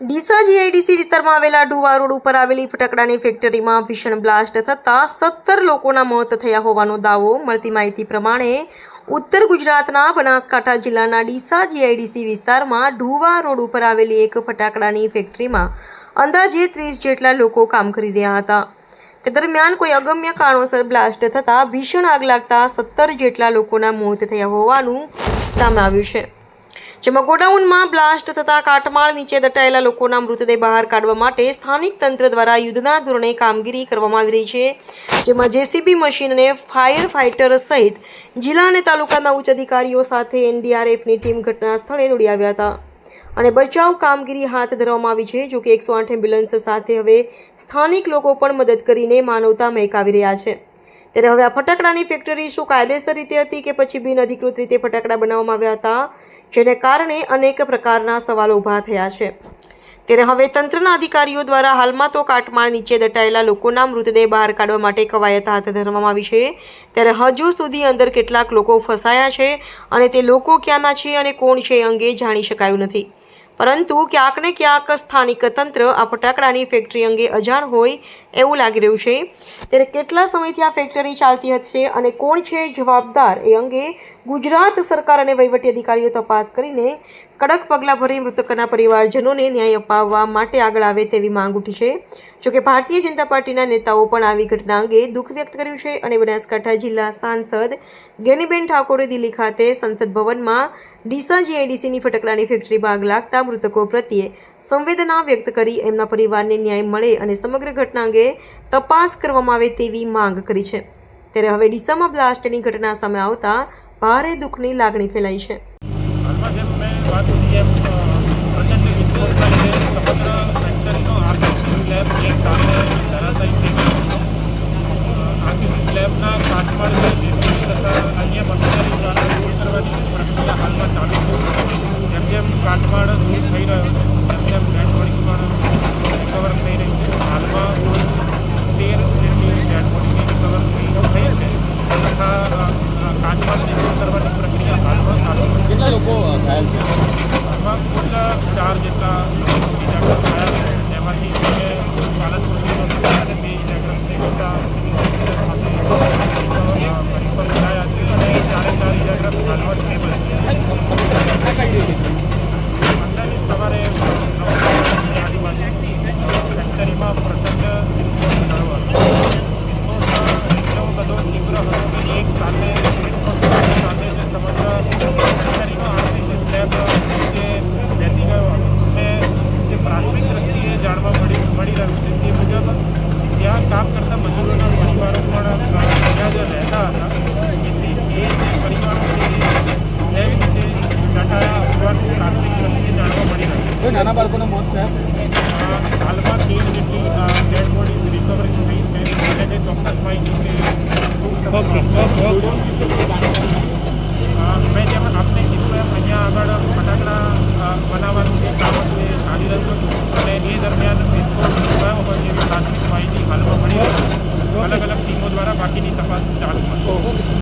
Deesa GIDC વિસ્તારમાં આવેલા ડુવા road ઉપર આવેલી ફટાકડાની ફેક્ટરીમાં ભીષણ બ્લાસ્ટ થતાં સત્તર લોકોના મોત થયા હોવાનો દાવો. મળતી માહિતી પ્રમાણે ઉત્તર ગુજરાતના બનાસકાંઠા જિલ્લાના ડીસા જીઆઈડીસી વિસ્તારમાં ડુવા રોડ ઉપર આવેલી એક ફટાકડાની ફેક્ટરીમાં અંદાજે ત્રીસ જેટલા લોકો કામ કરી રહ્યા હતા. તે દરમિયાન કોઈ અગમ્ય કારણોસર બ્લાસ્ટ થતાં ભીષણ આગ લાગતા સત્તર જેટલા લોકોના મોત થયા હોવાનું સામે આવ્યું છે. જેમાં ગોડાઉનમાં બ્લાસ્ટ થતાં કાટમાળ નીચે દટાયેલા લોકોના મૃતદેહ બહાર કાઢવા માટે સ્થાનિક તંત્ર દ્વારા યુદ્ધના ધોરણે કામગીરી કરવામાં આવી રહી છે. જેમાં જેસીબી મશીન અને ફાયર ફાઇટર સહિત જિલ્લા અને તાલુકાના ઉચ્ચ અધિકારીઓ સાથે એનડીઆરએફની ટીમ ઘટના સ્થળે દોડી આવ્યા હતા. અને બચાવ કામગીરી હાથ ધરવામાં આવી છે, જોકે એકસો આઠ એમ્બ્યુલન્સ સાથે હવે સ્થાનિક લોકો પણ મદદ કરીને માનવતા મહેકાવી રહ્યા છે. ત્યારે હવે આ ફટાકડાની ફેક્ટરી શું કાયદેસર રીતે હતી કે પછી બિન અધિકૃત રીતે ફટાકડા બનાવવામાં આવ્યા હતા? જેને કારણે અનેક પ્રકારના સવાલો ઊભા થયા છે. ત્યારે હવે તંત્રના અધિકારીઓ દ્વારા હાલમાં તો કાટમાળ નીચે દટાયેલા લોકોના મૃતદેહ બહાર કાઢવા માટે કવાયત હાથ ધરવામાં આવી છે. ત્યારે હજુ સુધી અંદર કેટલાક લોકો ફસાયા છે અને તે લોકો ક્યાંના છે અને કોણ છે એ અંગે જાણી શકાયું નથી. પરંતુ ક્યાંક ને ક્યાંક સ્થાનિક તંત્ર આ ફટાકડાની ફેક્ટરી અંગે અજાણ હોય એવું લાગી રહ્યું છે. ત્યારે કેટલા સમયથી આ ફેક્ટરી ચાલતી હશે અને કોણ છે જવાબદાર? એ અંગે ગુજરાત સરકાર અને વહીવટી અધિકારીઓ તપાસ કરીને કડક પગલાં ભરી મૃતકોના પરિવારજનોને ન્યાય અપાવવા માટે આગળ આવે તેવી માંગ ઉઠી છે. જોકે ભારતીય જનતા પાર્ટીના નેતાઓ પણ આવી ઘટના અંગે દુઃખ વ્યક્ત કર્યું છે અને બનાસકાંઠા જિલ્લા સાંસદ ગેનીબેન ઠાકોરે દિલ્હી ખાતે સંસદ ભવનમાં ડીસા જીઆઈડીસીની ફટકડાની ફેક્ટરીમાં આગ લાગતા મૃતકો પ્રત્યે સંવેદના વ્યક્ત કરી એમના પરિવારને ન્યાય મળે અને સમગ્ર ઘટના અંગે તપાસ કરવામાં આવે તેવી માંગ કરી છે. ત્યારે હવે ડીસામાં બ્લાસ્ટની ઘટના સામે આવતા ભારે દુઃખની લાગણી ફેલાઈ છે હાલમાં જેમ મેં વાત કરી એમ અ, પ્રચંડ વિસ્ફોટના લીધે સમગ્ર ફેક્ટરીનો આરસીસી સ્લેબ એક સાથે ધરાશાયી થઈ ગયો આરસીસી સ્લેબના કાટમાળ જે જેસીબી તથા અન્ય મશીનરી દ્વારા દૂર કરવાની પ્રક્રિયા હાલમાં ચાલુ છે જેમ જેમ કાટમાળ દૂર થઈ રહ્યો તેમ તેમ ડેડ બોડી પણ રિકવર થઈ રહી છે હાલમાં કુલ તેર જેટલી ડેડ બોડીની રિકવર થઈ છે તથા અ, કાટમાળને દૂર કરવાની પ્રક્રિયા હાલમાં ચાલુ કેટલા લોકો ઘાયલ થયા? હાલમાં કુલ ચાર જેટલા ઇજાગ્રસ્ત થયા છે તેમાંથી બે પાલનપુરની હોસ્પિટલ અને બે ઇજાગ્રસ્ત ડીસા સિવિલ હોસ્પિટલ ખાતે રિફર કરાયા છે અને ચારે ચાર ઇજાગ્રસ્ત હાલમાં સ્ટેબલ છે અંદાજિત સવારે નવ વાગ્યાની આજુબાજુ ફેક્ટરીમાં પ્રચંડ વિસ્ફોટ થયો હતો વિસ્ફોટ એટલો બધો તીવ્ર હતો કે એક સાથે વિસ્ફોટ થવાની સાથે જે સમગ્ર ફેક્ટરીનો આરસીસી સ્લેબ જે બેસી ગયો હતો અને જે પ્રાથમિક દ્રષ્ટિએ જાણવા મળી મળી રહ્યું છે તે મુજબ ત્યાં કામ કરતા મજૂરોના પરિવારો પણ અ, ત્યાં જે રહેતા હતા એથી એ જે પરિવારો છે એ સ્લેબ નીચે દટાયા હોવાનું પ્રાથમિક દ્રષ્ટિએ જાણવા મળી રહ્યું છે કોઈ નાના બાળકોના મોત થયા. હાલમાં તેર જેટલી